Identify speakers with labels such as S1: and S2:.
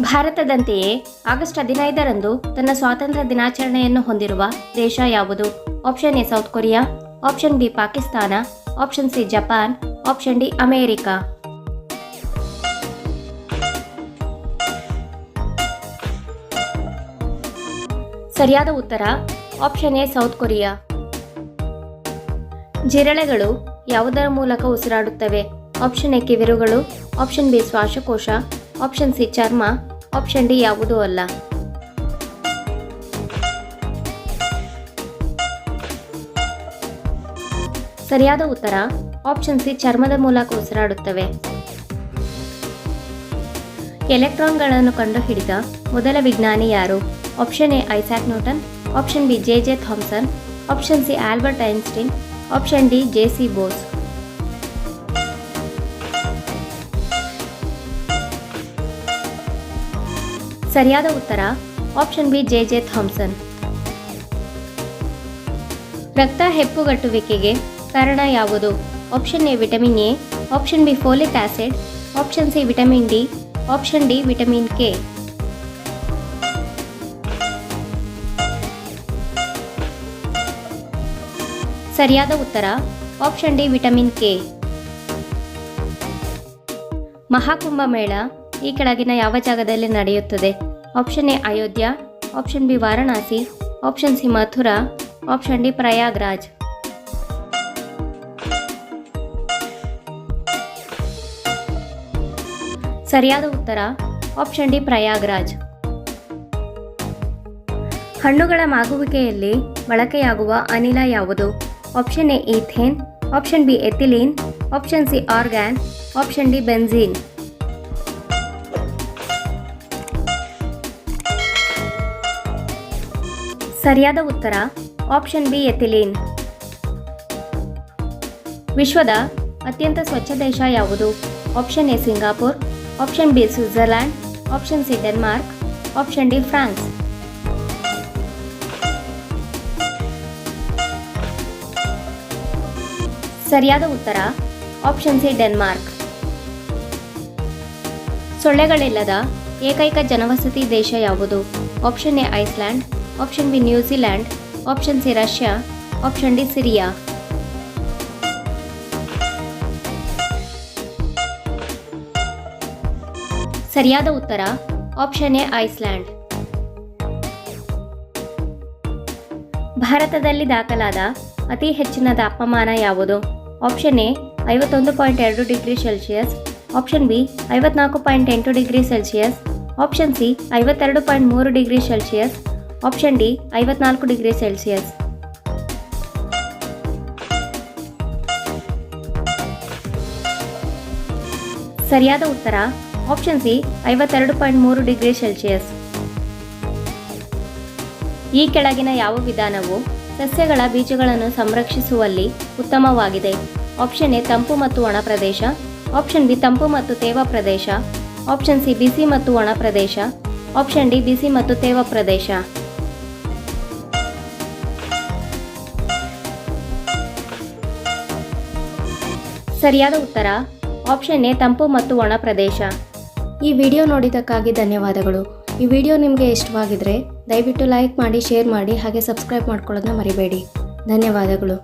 S1: ಭಾರತದಂತೆಯೇ August ಹದಿನೈದರಂದು ತನ್ನ ಸ್ವಾತಂತ್ರ್ಯ ದಿನಾಚರಣೆಯನ್ನು ಹೊಂದಿರುವ ದೇಶ ಯಾವುದು? Option A South Korea option B Pakistan option C Japan option D America. ಸರಿಯಾದ ಉತ್ತರ ಆಪ್ಷನ್ ಎ ಸೌತ್ ಕೊರಿಯಾ ಜಿರಳೆಗಳು ಯಾವುದರ ಮೂಲಕ ಉಸಿರಾಡುತ್ತವೆ? ಆಪ್ಷನ್ ಎ ಕಿವಿರುಗಳು ಆಪ್ಷನ್ ಬಿ ಶ್ವಾಸಕೋಶ ಆಪ್ಷನ್ ಸಿ ಚರ್ಮ. ಆಪ್ಷನ್ ಡಿ ಯಾವುದೂ ಅಲ್ಲ. ಸರಿಯಾದ ಉತ್ತರ. ಆಪ್ಷನ್ ಸಿ ಚರ್ಮದ ಮೂಲಕ ಉಸಿರಾಡುತ್ತವೆ. ಎಲೆಕ್ಟ್ರಾನ್ಗಳನ್ನು ಕಂಡುಹಿಡಿದ ಮೊದಲ ವಿಜ್ಞಾನಿ ಯಾರು? Option A Isaac Newton. Option B J J Thomson. Option C Albert Einstein. Option D J C Bose. ಸರಿಯಾದ ಉತ್ತರ, option B J J Thomson. ರಕ್ತ ಹೆಪ್ಪುಗಟ್ಟುವಿಕೆಗೆ ಕಾರಣ ಯಾವುದು? Option A vitamin A, option B folic acid, option C vitamin D, option D vitamin K. ಸರಿಯಾದ ಉತ್ತರ, option D vitamin K. Mahakumbh Mela ಈ ಕೆಳಗಿನ ಯಾವ ಜಾಗದಲ್ಲಿ ನಡೆಯುತ್ತದೆ? Option A, Ayodhya. Option B, Varanasi. Option C, Mathura. Option D, Prayagraj. ಸರಿಯಾದ ಉತ್ತರ, option D, Prayagraj. ಹಣ್ಣುಗಳ ಮಾಗುವಿಕೆಯಲ್ಲಿ ಬಳಕೆಯಾಗುವ ಅನಿಲ ಯಾವುದು? Option A, ethane. Option B, ethylene. Option C, argon. Option D benzene ಸರಿಯಾದ ಉತ್ತರ ಆಪ್ಷನ್ ಬಿ ಎಥಿಲೀನ್ ವಿಶ್ವದ ಅತ್ಯಂತ ಸ್ವಚ್ಛ ದೇಶ ಯಾವುದು? Option A Singapore option B Switzerland option C Denmark option D France ಸರಿಯಾದ ಉತ್ತರ ಆಪ್ಷನ್ ಸಿ ಡೆನ್ಮಾರ್ಕ್ ಸೊಳ್ಳೆಗಳಿಲ್ಲದ ಏಕೈಕ ಜನವಸತಿ ದೇಶ ಯಾವುದು? Option A Iceland option B New Zealand option C Russia option D Syria ಸರಿಯಾದ ಉತ್ತರ ಆಪ್ಷನ್ ಎ ಐಸ್ಲ್ಯಾಂಡ್ ಭಾರತದಲ್ಲಿ ದಾಖಲಾದ ಅತಿ ಹೆಚ್ಚಿನ ತಾಪಮಾನ ಯಾವುದು? ಆಪ್ಷನ್ ಎ ಐವತ್ತೊಂದು ಪಾಯಿಂಟ್ ಎರಡು ಡಿಗ್ರಿ ಸೆಲ್ಸಿಯಸ್. ಆಪ್ಷನ್ ಬಿ ಐವತ್ನಾಲ್ಕು ಪಾಯಿಂಟ್ ಎಂಟು ಡಿಗ್ರಿ ಸೆಲ್ಸಿಯಸ್. ಆಪ್ಷನ್ ಸಿ ಐವತ್ತೆರಡು ಪಾಯಿಂಟ್ ಮೂರು ಡಿಗ್ರಿ ಸೆಲ್ಸಿಯಸ್. ಆಪ್ಷನ್ ಡಿ ಐವತ್ನಾಲ್ಕು ಡಿಗ್ರಿ ಸೆಲ್ಸಿಯಸ್ ಸರಿಯಾದ ಉತ್ತರ ಆಪ್ಷನ್ ಸಿ ಐವತ್ತೆರಡು ಪಾಯಿಂಟ್ ಮೂರು ಡಿಗ್ರಿ ಸೆಲ್ಸಿಯಸ್ ಈ ಕೆಳಗಿನ ಯಾವ ವಿಧಾನವು ಸಸ್ಯಗಳ ಬೀಜಗಳನ್ನು ಸಂರಕ್ಷಿಸುವಲ್ಲಿ ಉತ್ತಮವಾಗಿದೆ? ಆಪ್ಷನ್ ಎ ತಂಪು ಮತ್ತು ಒಣ ಪ್ರದೇಶ. ಆಪ್ಷನ್ ಬಿ ತಂಪು ಮತ್ತು ತೇವ ಪ್ರದೇಶ. ಆಪ್ಷನ್ ಸಿ ಬಿಸಿ ಮತ್ತು ಒಣ ಪ್ರದೇಶ. ಆಪ್ಷನ್ ಡಿ ಬಿಸಿ ಮತ್ತು ತೇವ ಪ್ರದೇಶ. ಸರಿಯಾದ ಉತ್ತರ? ಆಪ್ಷನ್ ಎ, ತಂಪು ಮತ್ತು ಒಣ ಪ್ರದೇಶ. ಈ ವಿಡಿಯೋ ನೋಡಿದ್ದಕ್ಕಾಗಿ ಧನ್ಯವಾದಗಳು. ಈ ವಿಡಿಯೋ ನಿಮಗೆ ಇಷ್ಟವಾಗಿದ್ರೆ ದಯವಿಟ್ಟು ಲೈಕ್ ಮಾಡಿ ಶೇರ್ ಮಾಡಿ, ಹಾಗೆ ಸಬ್ಸ್ಕ್ರೈಬ್ ಮಾಡ್ಕೊಳ್ಳೋದನ್ನ ಮರಿಬೇಡಿ. ಧನ್ಯವಾದಗಳು.